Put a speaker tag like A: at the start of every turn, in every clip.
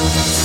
A: Thank you.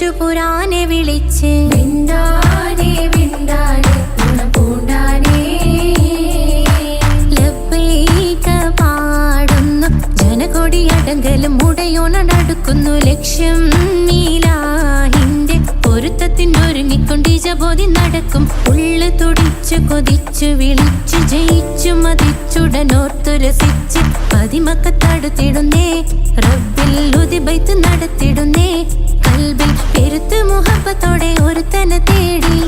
A: തൃശുപുരാനെ വിളിച്ച്. വിന്താനെ വിന്താനെ പൂണ്ടാനെ ലബ്ബൈക ലക്ഷ്യം മീലാഹിന്റെ പൊരുത്തത്തിനൊരുങ്ങിക്കൊണ്ടിജബോധി നടക്കും. ഉള്ളു തുടിച്ചു കൊതിച്ചു വിളിച്ചു ജയിച്ചു മതിച്ചുടനോർത്തു രസിച്ച് പതിമക്കത്തടുത്തിടുന്നേ റബ്ബിൽ ഉതിബൈത്ത് നടത്തിടുന്നേ. കൽബിൽ മോഹപ്പത്തോടെ ഒരുത്തനെ തേടി